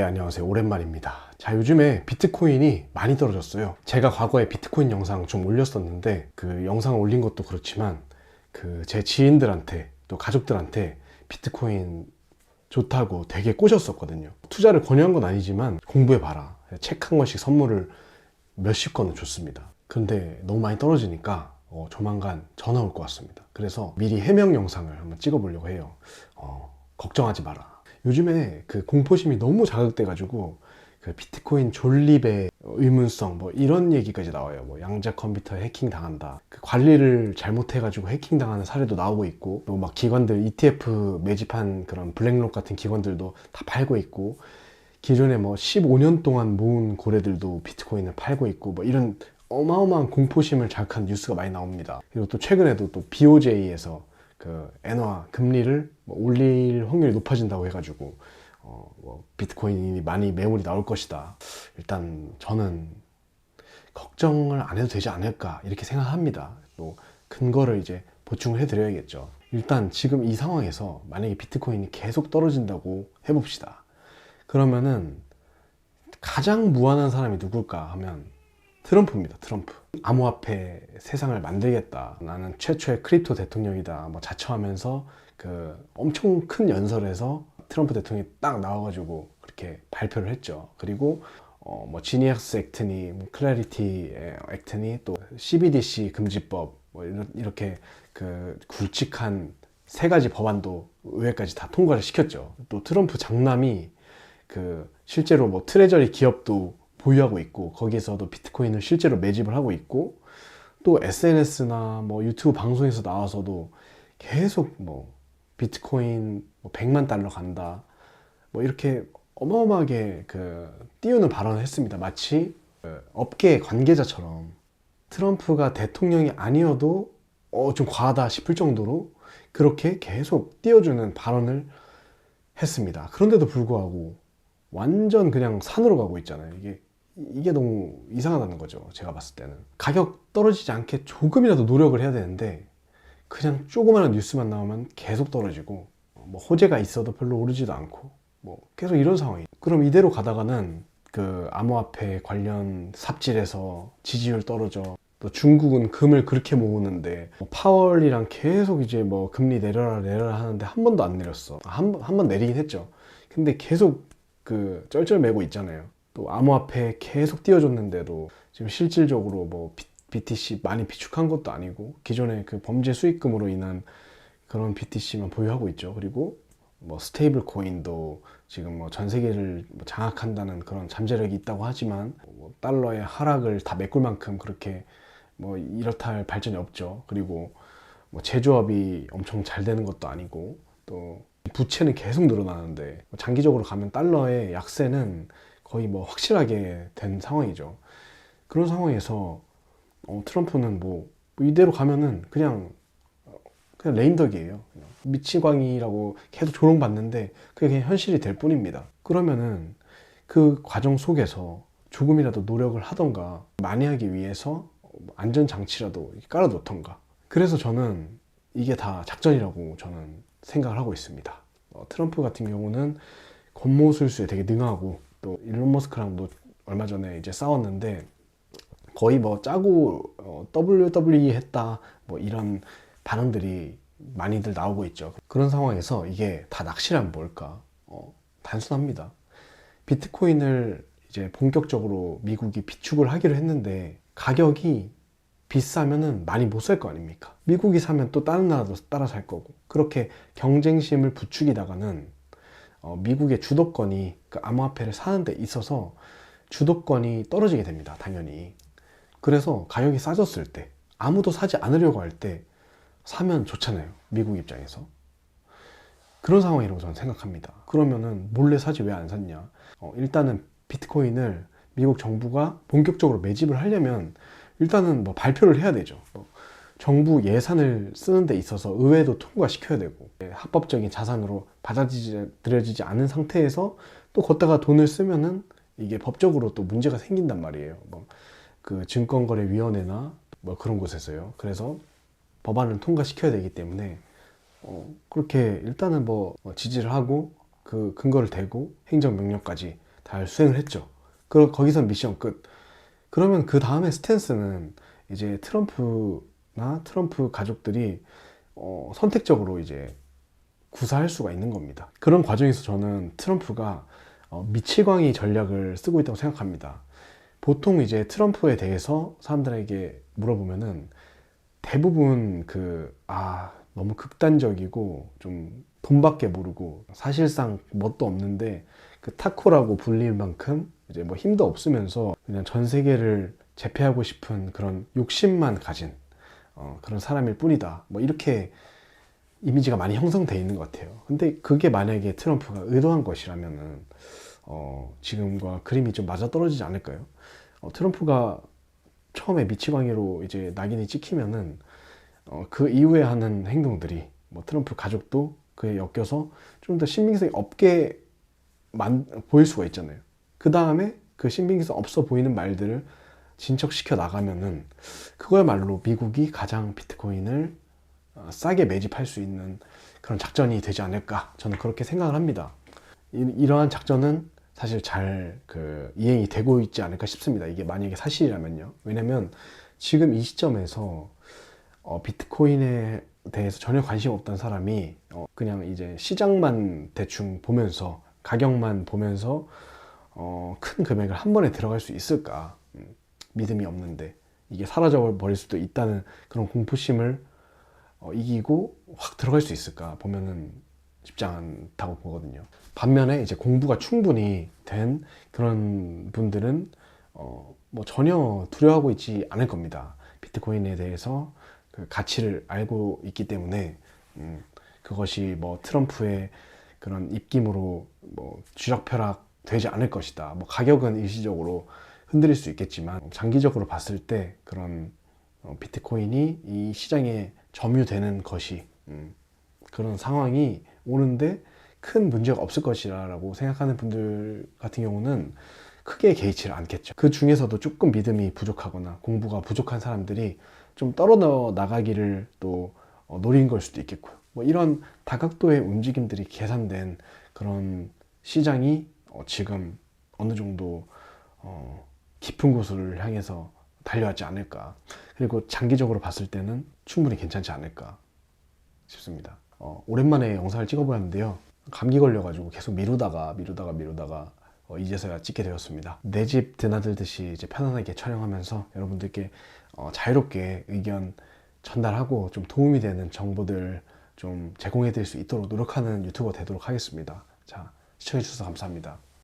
네, 안녕하세요. 오랜만입니다. 자, 요즘에 비트코인이 많이 떨어졌어요. 제가 과거에 비트코인 영상 좀 올렸었는데, 그 영상을 올린 것도 그렇지만, 그 제 지인들한테, 또 가족들한테 비트코인 좋다고 되게 꼬셨었거든요. 투자를 권유한 건 아니지만, 공부해봐라. 책 한 권씩 선물을 몇십 권은 줬습니다. 근데 너무 많이 떨어지니까, 어, 조만간 전화 올 것 같습니다. 그래서 미리 해명 영상을 한번 찍어 보려고 해요. 어, 걱정하지 마라. 요즘에 그 공포심이 너무 자극돼가지고 그 비트코인 존립의 의문성 뭐 이런 얘기까지 나와요. 뭐 양자 컴퓨터 해킹 당한다. 그 관리를 잘못해가지고 해킹 당하는 사례도 나오고 있고 또 막 기관들 ETF 매집한 그런 블랙록 같은 기관들도 다 팔고 있고 기존에 뭐 15년 동안 모은 고래들도 비트코인을 팔고 있고 뭐 이런 어마어마한 공포심을 자극한 뉴스가 많이 나옵니다. 그리고 또 최근에도 또 BOJ에서 그 엔화 금리를 뭐 올릴 확률이 높아진다고 해가지고 어, 뭐 비트코인이 많이 매물이 나올 것이다. 일단 저는 걱정을 안 해도 되지 않을까 이렇게 생각합니다. 또 근거를 이제 보충을 해드려야겠죠. 일단 지금 이 상황에서 만약에 비트코인이 계속 떨어진다고 해봅시다. 그러면은 가장 무한한 사람이 누굴까 하면 트럼프입니다. 트럼프. 암호화폐 세상을 만들겠다. 나는 최초의 크립토 대통령이다. 뭐 자처하면서 그 엄청 큰 연설에서 트럼프 대통령이 딱 나와가지고 그렇게 발표를 했죠. 그리고 어, 뭐 지니악스 액트니, 뭐 클래리티 액트니, 또 CBDC 금지법 뭐 이렇게 그 굵직한 세 가지 법안도 의회까지 다 통과를 시켰죠. 또 트럼프 장남이 그 실제로 뭐 트레저리 기업도 보유하고 있고 거기에서도 비트코인을 실제로 매집을 하고 있고 또 SNS나 뭐 유튜브 방송에서 나와서도 계속 뭐 비트코인 뭐 100만 달러 간다 뭐 이렇게 어마어마하게 그 띄우는 발언을 했습니다. 마치 그 업계 관계자처럼 트럼프가 대통령이 아니어도 어, 좀 과하다 싶을 정도로 그렇게 계속 띄워주는 발언을 했습니다. 그런데도 불구하고 완전 그냥 산으로 가고 있잖아요. 이게 이게 너무 이상하다는 거죠. 제가 봤을 때는 가격 떨어지지 않게 조금이라도 노력을 해야 되는데 그냥 조그마한 뉴스만 나오면 계속 떨어지고 뭐 호재가 있어도 별로 오르지도 않고 뭐 계속 이런 상황이. 그럼 이대로 가다가는 그 암호화폐 관련 삽질에서 지지율 떨어져. 또 중국은 금을 그렇게 모으는데 뭐 파월이랑 계속 이제 뭐 금리 내려라 내려라 하는데 한 번도 안 내렸어. 한한 번 내리긴 했죠. 근데 계속 그 쩔쩔매고 있잖아요. 또 암호화폐 계속 띄워줬는데도 지금 실질적으로 뭐 비- BTC 많이 비축한 것도 아니고 기존의 그 범죄 수익금으로 인한 그런 BTC만 보유하고 있죠. 그리고 뭐 스테이블 코인도 지금 뭐 전 세계를 뭐 장악한다는 그런 잠재력이 있다고 하지만 뭐 달러의 하락을 다 메꿀 만큼 그렇게 뭐 이렇다 할 발전이 없죠. 그리고 뭐 제조업이 엄청 잘 되는 것도 아니고 또 부채는 계속 늘어나는데 뭐 장기적으로 가면 달러의 약세는 거의 뭐 확실하게 된 상황이죠. 그런 상황에서 어, 트럼프는 뭐 이대로 가면은 그냥 어, 그냥 레임덕이에요. 미치광이라고 계속 조롱받는데 그게 그냥 현실이 될 뿐입니다. 그러면은 그 과정 속에서 조금이라도 노력을 하던가 많이 하기 위해서 안전 장치라도 깔아놓던가. 그래서 저는 이게 다 작전이라고 저는 생각을 하고 있습니다. 어, 트럼프 같은 경우는 권모술수에 되게 능하고 또 일론 머스크랑도 얼마 전에 이제 싸웠는데 거의 뭐 짜고 어, WWE 했다 뭐 이런 반응들이 많이들 나오고 있죠. 그런 상황에서 이게 다 낚시란 뭘까? 어, 단순합니다. 비트코인을 이제 본격적으로 미국이 비축을 하기로 했는데 가격이 비싸면은 많이 못 살 거 아닙니까? 미국이 사면 또 다른 나라도 따라 살 거고 그렇게 경쟁심을 부추기다가는 어, 미국의 주도권이 그 암호화폐를 사는 데 있어서 주도권이 떨어지게 됩니다. 당연히. 그래서 가격이 싸졌을 때 아무도 사지 않으려고 할 때 사면 좋잖아요. 미국 입장에서. 그런 상황이라고 저는 생각합니다. 그러면은 몰래 사지 왜 안 샀냐? 어, 일단은 비트코인을 미국 정부가 본격적으로 매집을 하려면 일단은 뭐 발표를 해야 되죠. 뭐 정부 예산을 쓰는 데 있어서 의회도 통과시켜야 되고 예, 합법적인 자산으로 받아들여지지 않은 상태에서 또 걷다가 돈을 쓰면은 이게 법적으로 또 문제가 생긴단 말이에요. 뭐 그 증권거래위원회나 뭐 그런 곳에서요. 그래서 법안을 통과시켜야 되기 때문에 어, 그렇게 일단은 뭐 지지를 하고 그 근거를 대고 행정명령까지 잘 수행을 했죠. 그 거기서 미션 끝. 그러면 그 다음에 스탠스는 이제 트럼프 나 트럼프 가족들이 어, 선택적으로 이제 구사할 수가 있는 겁니다. 그런 과정에서 저는 트럼프가 어, 미치광이 전략을 쓰고 있다고 생각합니다. 보통 이제 트럼프에 대해서 사람들에게 물어보면은 대부분 그, 아, 너무 극단적이고 좀 돈밖에 모르고 사실상 뭣도 없는데 그 타코라고 불릴 만큼 이제 뭐 힘도 없으면서 그냥 전 세계를 제패하고 싶은 그런 욕심만 가진 어, 그런 사람일 뿐이다. 뭐 이렇게 이미지가 많이 형성돼 있는 것 같아요. 근데 그게 만약에 트럼프가 의도한 것이라면은 어, 지금과 그림이 좀 맞아 떨어지지 않을까요? 어, 트럼프가 처음에 미치광이로 이제 낙인이 찍히면은 어, 그 이후에 하는 행동들이 뭐 트럼프 가족도 그에 엮여서 좀 더 신빙성이 없게 만, 보일 수가 있잖아요. 그 다음에 그 신빙성 없어 보이는 말들을 진척시켜 나가면은 그거야말로 미국이 가장 비트코인을 어, 싸게 매집할 수 있는 그런 작전이 되지 않을까 저는 그렇게 생각을 합니다. 이, 이러한 작전은 사실 잘 그 이행이 되고 있지 않을까 싶습니다. 이게 만약에 사실이라면요. 왜냐면 지금 이 시점에서 어, 비트코인에 대해서 전혀 관심 없던 사람이 어, 그냥 이제 시장만 대충 보면서 가격만 보면서 어, 큰 금액을 한 번에 들어갈 수 있을까 음, 믿음이 없는데 이게 사라져 버릴 수도 있다는 그런 공포심을 어, 이기고 확 들어갈 수 있을까 보면은 쉽지 않다고 보거든요. 반면에 이제 공부가 충분히 된 그런 분들은 어, 뭐 전혀 두려워하고 있지 않을 겁니다. 비트코인에 대해서 그 가치를 알고 있기 때문에 음, 그것이 뭐 트럼프의 그런 입김으로 뭐 쥐락펴락 되지 않을 것이다. 뭐 가격은 일시적으로 흔들릴 수 있겠지만 장기적으로 봤을 때 그런 어, 비트코인이 이 시장에 점유되는 것이 음, 그런 상황이 오는데 큰 문제가 없을 것이라고 생각하는 분들 같은 경우는 크게 개의치를 않겠죠. 그 중에서도 조금 믿음이 부족하거나 공부가 부족한 사람들이 좀 떨어져 나가기를 또 어, 노린 걸 수도 있겠고요. 뭐 이런 다각도의 움직임들이 계산된 그런 시장이 어, 지금 어느 정도 어, 깊은 곳을 향해서 달려왔지 않을까. 그리고 장기적으로 봤을 때는 충분히 괜찮지 않을까 싶습니다. 어, 오랜만에 영상을 찍어보았는데요. 감기 걸려가지고 계속 미루다가 미루다가 미루다가 어, 이제서야 찍게 되었습니다. 내 집 드나들듯이 이제 편안하게 촬영하면서 여러분들께 어, 자유롭게 의견 전달하고 좀 도움이 되는 정보들 좀 제공해 드릴 수 있도록 노력하는 유튜버 되도록 하겠습니다. 자, 시청해 주셔서 감사합니다.